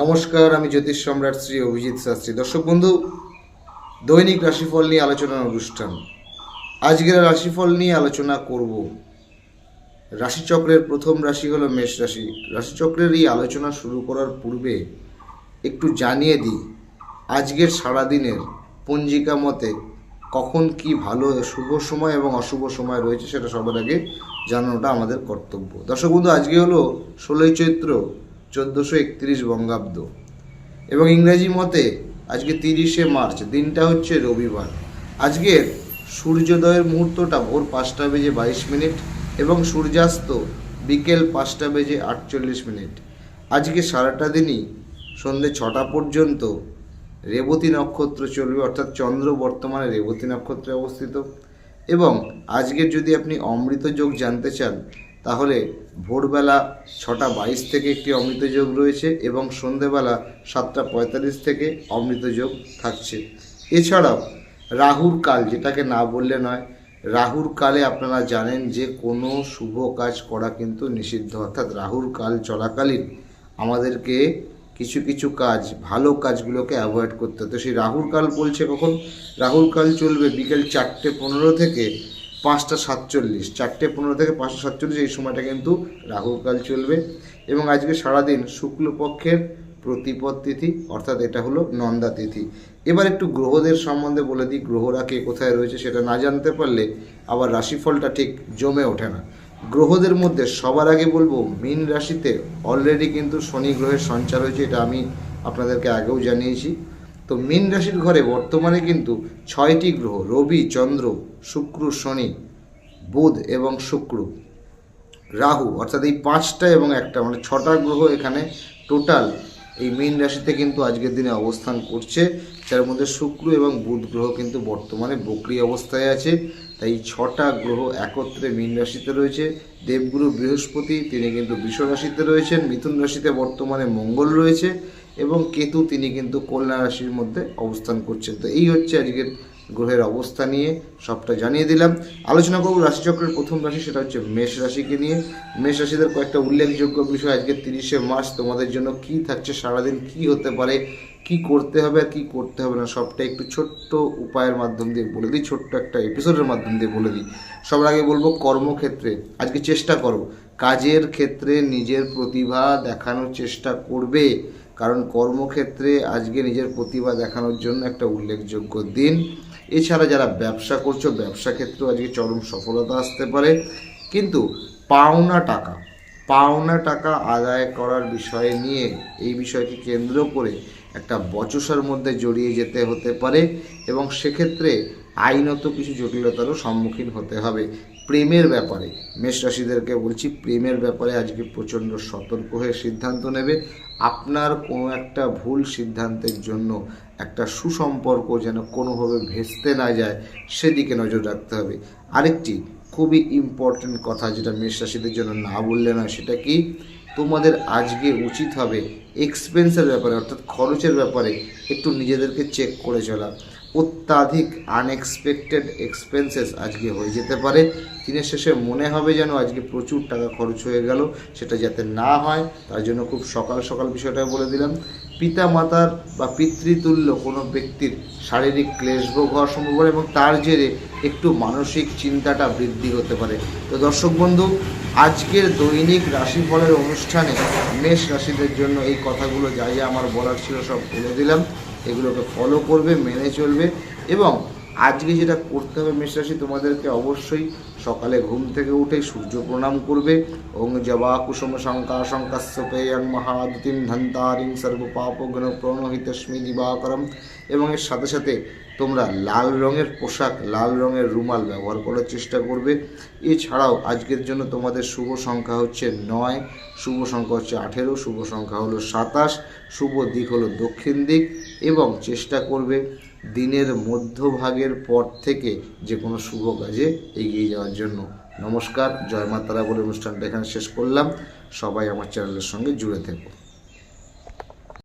নমস্কার, আমি জ্যোতিষ সম্রাট শ্রী অভিজিৎ শাস্ত্রী। দর্শক বন্ধু, দৈনিক রাশিফল নিয়ে আলোচনার অনুষ্ঠান। আজকের রাশিফল নিয়ে আলোচনা করব। রাশিচক্রের প্রথম রাশি হলো মেষ রাশি। রাশিচক্রের এই আলোচনা শুরু করার পূর্বে একটু জানিয়ে দিই, আজকের সারাদিনের পঞ্জিকা মতে কখন কি ভালো, শুভ সময় এবং অশুভ সময় রয়েছে সেটা সবার আগে জানানোটা আমাদের কর্তব্য। দর্শক বন্ধু, আজকে হলো ষোলোই চৈত্র। চোদ্দোশো একত্রিশ বঙ্গাব্দ। এবং ইংরেজি মতে, আজকে তিরিশে মার্চ, দিনটা হচ্ছে রবিবার। আজকের সূর্যোদয়ের মুহূর্তটা ভোর পাঁচটা বেজে বাইশ মিনিট এবং সূর্যাস্ত বিকেল পাঁচটা বেজে আটচল্লিশ মিনিট। আজকে সারাটা দিনই সন্ধে ছটা পর্যন্ত রেবতী নক্ষত্র চলবে, অর্থাৎ চন্দ্র বর্তমানে রেবতী নক্ষত্রে অবস্থিত। এবং আজকের যদি আপনি অমৃত যোগ জানতে চান তাহলে ভোরবেলা ছটা বাইশ থেকে একটি অমৃত যোগ রয়েছে এবং সন্ধেবেলা সাতটা পঁয়তাল্লিশ থেকে অমৃত যোগ থাকছে। এছাড়াও রাহুর কাল, যেটাকে না বললে নয়, রাহুর কালে আপনারা জানেন যে কোনো শুভ কাজ করা কিন্তু নিষিদ্ধ। অর্থাৎ রাহুর কাল চলাকালীন আমাদেরকে কিছু কিছু কাজ, ভালো কাজগুলোকে অ্যাভয়েড করতে তো সেই রাহুর কাল বলছে কখন? রাহুর কাল চলবে বিকেল চারটে পনেরো থেকে পাঁচটা সাতচল্লিশ, চারটে পনেরো থেকে পাঁচটা সাতচল্লিশ এই সময়টা কিন্তু রাহুর কাল চলবে। এবং আজকে সারাদিন শুক্লপক্ষের প্রতিপদ তিথি, অর্থাৎ এটা হলো নন্দা তিথি। এবার একটু গ্রহদের সম্বন্ধে বলে দিই, গ্রহরা কে কোথায় রয়েছে সেটা না জানতে পারলে আবার রাশিফলটা ঠিক জমে ওঠে না। গ্রহদের মধ্যে সবার আগে বলব, মীন রাশিতে অলরেডি কিন্তু শনি গ্রহের সঞ্চার হয়েছে, এটা আমি আপনাদেরকে আগেও জানিয়েছি। তো মীন রাশির ঘরে বর্তমানে কিন্তু ছয়টি গ্রহ, রবি, চন্দ্র, শুক্র, শনি, বুধ এবং শুক্র, রাহু, অর্থাৎ এই পাঁচটা এবং একটা মানে ছটা গ্রহ এখানে টোটাল এই মীন রাশিতে কিন্তু আজকের দিনে অবস্থান করছে। যার মধ্যে শুক্র এবং বুধ গ্রহ কিন্তু বর্তমানে বক্রি অবস্থায় আছে। তাই ছটা গ্রহ একত্রে মীন রাশিতে রয়েছে। দেবগুরু বৃহস্পতি, তিনি কিন্তু বৃষ রাশিতে রয়েছেন। মিথুন রাশিতে বর্তমানে মঙ্গল রয়েছে এবং কেতু, তিনি কিন্তু কন্যা রাশির মধ্যে অবস্থান করছেন। তো এই হচ্ছে আজকের গ্রহের অবস্থা নিয়ে সবটা জানিয়ে দিলাম। আলোচনা করব রাশিচক্রের প্রথম রাশি, সেটা হচ্ছে মেষ রাশিকে নিয়ে। মেষ রাশিদের কয়েকটা উল্লেখযোগ্য বিষয়। আজকে তিরিশে মার্চ, তোমাদের জন্য কি থাকছে, সারাদিন কি হতে পারে, কি করতে হবে, আর কি করতে হবে না সবটা একটু ছোট্ট উপায়ের মাধ্যম দিয়ে বলে দিই, ছোট্ট একটা এপিসোডের মাধ্যম দিয়ে বলে দিই। সবার আগে বলব কর্মক্ষেত্রে, আজকে চেষ্টা করো। কাজের ক্ষেত্রে নিজের প্রতিভা দেখানোর চেষ্টা করবে। কারণ কর্মক্ষেত্রে আজকে নিজের প্রতিভা দেখানোর জন্য একটা উল্লেখযোগ্য দিন। এছাড়া যারা ব্যবসা করছ, ব্যবসা ক্ষেত্রেও আজকে চরম সফলতা আসতে পারে। কিন্তু পাওনা টাকা পাওনা টাকা আদায় করার বিষয়ে নিয়ে এই বিষয়কে কেন্দ্র করে একটা বচসার মধ্যে জড়িয়ে যেতে হতে পারে এবং সেক্ষেত্রে আইনত কিছু জটিলতারও সম্মুখীন হতে হবে। প্রেমের ব্যাপারে, মেষ রাশিদেরকে বলছি, প্রেমের ব্যাপারে আজকে প্রচণ্ড সতর্ক হয়ে সিদ্ধান্ত নেবে। আপনার কোনো একটা ভুল সিদ্ধান্তের জন্য একটা সুসম্পর্ক যেন কোনোভাবে ভেস্তে না যায়, সেদিকে নজর রাখতে হবে। আরেকটি খুবই ইম্পর্টেন্ট কথা যেটা মেষ রাশিদের জন্য না বললে না সেটা কি? তোমাদের আজকে উচিত হবে এক্সপেন্সের ব্যাপারে, অর্থাৎ খরচের ব্যাপারে একটু নিজেদেরকে চেক করে চলা। অত্যাধিক আনএক্সপেক্টেড এক্সপেন্সেস আজকে হয়ে যেতে পারে। দিনের শেষে মনে হবে যেন আজকে প্রচুর টাকা খরচ হয়ে গেল, সেটা যাতে না হয়, তার জন্য খুব সকাল সকাল বিষয়টা বলে দিলাম। পিতা মাতার বা পিতৃতুল্য কোনো ব্যক্তির শারীরিক ক্লেশভোগ হওয়ার সম্ভাবনা এবং তার জেরে একটু মানসিক চিন্তাটা বৃদ্ধি হতে পারে। তো দর্শক বন্ধু, আজকের দৈনিক রাশিফলের অনুষ্ঠানে মেষ রাশিদের জন্য এই কথাগুলো যা যা আমার বলার ছিল সব বলে দিলাম। এগুলোকে ফলো করবে, মেনে চলবে এবং আজকে যেটা করতে হবে মেষরাশি তোমাদেরকে অবশ্যই সকালে ঘুম থেকে উঠে সূর্য প্রণাম করবে। ওং জবা কুসুম শঙ্কা শঙ্কাস্য পেয়ং মহাদিতিম ধন্তারিং গণ প্রণহিতস্মি দিবাকরম। এবং এর সাথে সাথে তোমরা লাল রঙের পোশাক, লাল রঙের রুমাল ব্যবহার করার চেষ্টা করবে। এছাড়াও আজকের জন্য তোমাদের শুভ সংখ্যা হচ্ছে নয়, শুভ সংখ্যা হচ্ছে আঠেরো, শুভ সংখ্যা হলো সাতাশ, শুভ দিক হলো দক্ষিণ দিক এবং চেষ্টা করবে দিনের মধ্যভাগের পর থেকে যে কোনো শুভ কাজে এগিয়ে যাওয়ার জন্য। নমস্কার, জয় মা তারা বলে অনুষ্ঠানটা এখানে শেষ করলাম। সবাই আমার চ্যানেলের সঙ্গে জুড়ে থেকো।